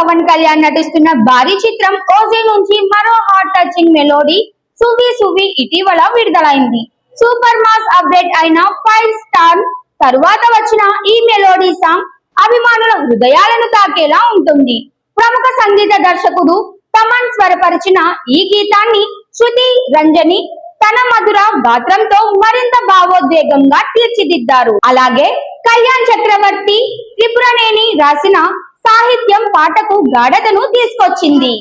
పవన్ కళ్యాణ్ నటిస్తున్న భారీ చిత్రం ఓజే నుంచి మరో హార్ట్ టచింగ్ మెలోడీ సువి సువి ఇటీవల విడుదలైంది. సూపర్ మాస్ అప్డేట్ అయిన ఫైవ్ స్టార్ తరువాత వచ్చిన ఈ మెలోడీ సాంగ్ అభిమానుల హృదయాలను తాకేలా ఉంటుంది. ప్రముఖ సంగీత దర్శకుడు తమన్ స్వరపరిచిన ఈ గీతాన్ని శృతి రంజని తన మధుర గాత్రంతో మరింత భావోద్వేగంగా తీర్చిదిద్దారు. అలాగే కళ్యాణ్ చక్రవర్తి త్రిపురనేని రాసిన సాహిత్యం పాటకు గాఢతను తీసుకొచ్చింది.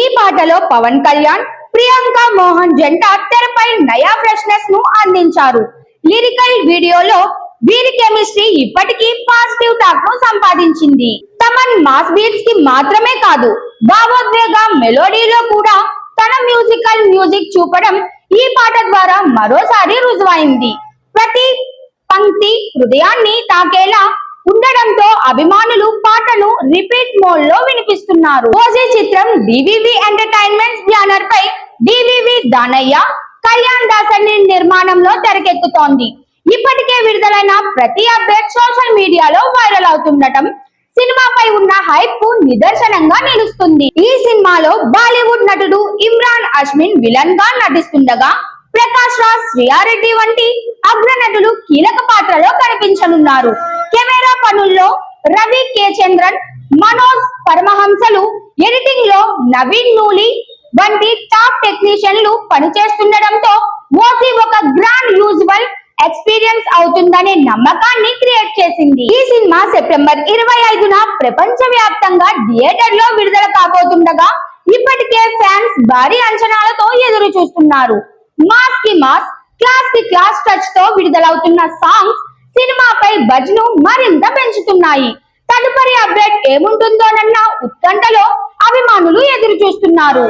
ఈ పాటలో పవన్ కళ్యాణ్ ప్రియాంక మోహన్ జంట తెరపై నయా ఫ్రెష్నెస్ను అందించారు. లిరికల్ వీడియోలో వీరి కెమిస్ట్రీ ఇప్పటికీ పాజిటివ్ టాక్ను సంపాదించింది. తమన్ మాస్ బీట్స్కి మాత్రమే కాదు భావోద్వేగ మెలోడీలో కూడా తన మ్యూజికల్ మ్యూజిక్ చూపడం ఈ పాట ద్వారా మరోసారి రుజువైంది. ప్రతి పంక్తి హృదయాన్ని తాకేలా ఉండడంతో అభిమానులు పాటను రిపీట్ మోడ్లో వినిపిస్తున్నారు. రోజీ చిత్రం డివివి ఎంటర్టైన్మెంట్స్ బ్యానర్ పై డివివి దానయ్య కళ్యాణ్ దాసరి నిర్మాణంలో తెరకెక్కుతోంది. ఇప్పటికే విడుదలైన ప్రతి అప్డేట్ సోషల్ మీడియాలో వైరల్ అవుతుండటం సినిమాపై ఉన్న హైప్కు నిదర్శనంగా నిలుస్తుంది. ఈ సినిమాలో బాలీవుడ్ నటుడు ఇమ్రాన్ అష్మిన్ విలన్గా నటిస్తుండగా ప్రకాష్ రాజ్ శ్రీయారెడ్డి వంటి అగ్ర నటులు కీలక పాత్రలో కనిపించనున్నారు. పనుల్లో రవి కే చంద్రన్ మనోజ్ పరమహంసలు ఎడిటింగ్లో నవీన్ నూలి వంటి టాప్ టెక్నీషియన్లు పనిచేస్తుండటంతో ఓసీ ఒక గ్రాండ్ యూజువల్ ఎక్స్పీరియన్స్ అవుతుందనే నమ్మకాన్ని క్రియేట్ చేసింది. ఈ సినిమా సెప్టెంబర్ ఇరవై ఐదున ప్రపంచ వ్యాప్తంగా థియేటర్లో విడుదల కాబోతుండగా ఇప్పటికే ఫ్యాన్స్ భారీ అంచనాలతో ఎదురు చూస్తున్నారు మాస్కి మాస్ క్లాస్కి క్లాస్ టచ్తో విడుదలవుతున్న సాంగ్స్ సినిమాపై బజ్ను మరింత పెంచుతున్నాయి. తదుపరి అప్డేట్ ఏముంటుందోనన్న ఉత్కంఠలో అభిమానులు ఎదురు చూస్తున్నారు